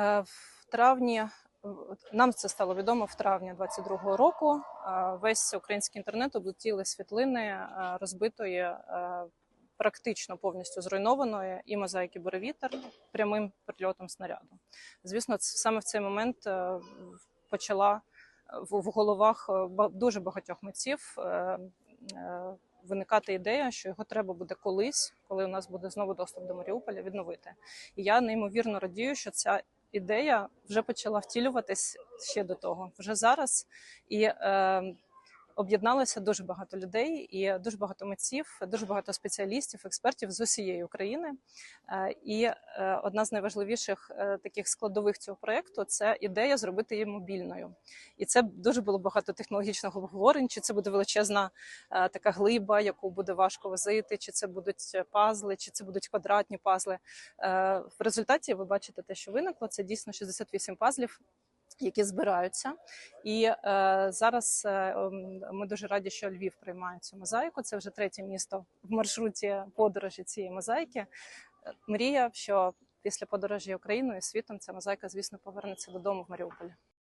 Е, В травні нам це стало відомо в травні 22-го року. Е, Весь український інтернет облетіли світлини е, розбитої, е, практично повністю зруйнованої і мозаїки буревітер прямим прильотом снаряду. Звісно, саме в цей момент е, почала в головах е, дуже багатьох митців е, е, виникати ідея, що його треба буде колись, коли у нас буде знову доступ до Маріуполя, відновити. І я неймовірно радію, що ця ідея вже почала втілюватись ще до того, вже зараз. І е, об'єдналося дуже багато людей, і дуже багато митців, дуже багато спеціалістів, експертів з усієї України. Е, і е, одна з найважливіших е, таких складових цього проєкту це ідея зробити її мобільною. І це дуже було багато технологічних обговорень. Чи це буде величезна така глиба, яку буде важко возити, чи це будуть пазли, чи це будуть квадратні пазли. В результаті ви бачите те, що виникло. Це дійсно 68 пазлів. Які збираються, і е, зараз е, ми дуже раді, що Львів приймає цю мозаїку. Це вже третє місто в маршруті подорожі цієї мозаїки. Мрія, що після подорожі Україною і світом ця мозаїка, звісно, повернеться додому в Маріуполі.